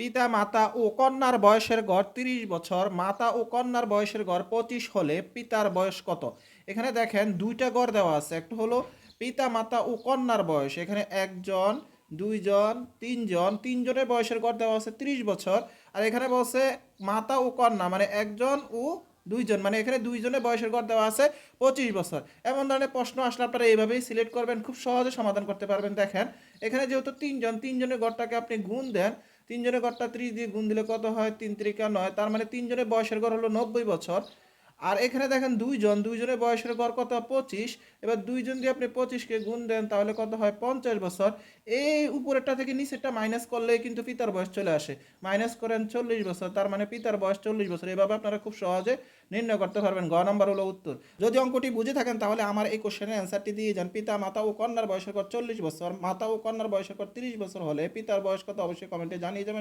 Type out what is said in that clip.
পিতা মাতা ও কন্যার বয়সের গড় তিরিশ বছর, মাতা ও কন্যার বয়সের গড় পঁচিশ হলে পিতার বয়স কত? এখানে দেখেন দুইটা গড় দেওয়া আছে, একটা হলো পিতা মাতা ও কন্যার বয়স, এখানে একজন, দুইজন, তিনজন, তিনজনের বয়সের গড় দেওয়া আছে তিরিশ বছর, আর এখানে বলছে মাতা ও কন্যা মানে একজন ও দুইজন মানে এখানে দুইজনের বয়সের গড় দেওয়া আছে পঁচিশ বছর। এমন ধরনের প্রশ্ন আসলে আপনারা এইভাবেই সিলেক্ট করবেন, খুব সহজে সমাধান করতে পারবেন। দেখেন, এখানে যেহেতু তিনজন, তিনজনের গড়টাকে আপনি গুণ দেন তিনজনের ঘরটা ত্রিশ দিয়ে গুণ দিলে কত হয়? তিন ত্রিকা নয়। তার মানে তিনজনের বয়সের ঘর হলো নব্বই বছর। আর এখানে দেখেন দুইজন, দুইজনের বয়সের গড় কত? পঁচিশ। এবার দুইজন দিয়ে আপনি পঁচিশকে গুণ দেন, তাহলে কত হয়? পঞ্চাশ বছর। এই উপরেরটা থেকে নিচেরটা মাইনাস করলে কিন্তু পিতার বয়স চলে আসে। মাইনাস করেন চল্লিশ বছর, তার মানে পিতার বয়স চল্লিশ বছর। এভাবে আপনারা খুব সহজে নির্ণয় করতে পারবেন। গ নম্বর হলো উত্তর। যদি অঙ্কটি বুঝে থাকেন, তাহলে আমার এই কোশ্চেনের অ্যান্সারটি দিয়ে যান। পিতা, মাতা ও কন্যার বয়সের গড় চল্লিশ বছর, মাতা ও কন্যার বয়সের গড় তিরিশ বছর হলে পিতার বয়স কত? অবশ্যই কমেন্টে জানিয়ে যাবেন।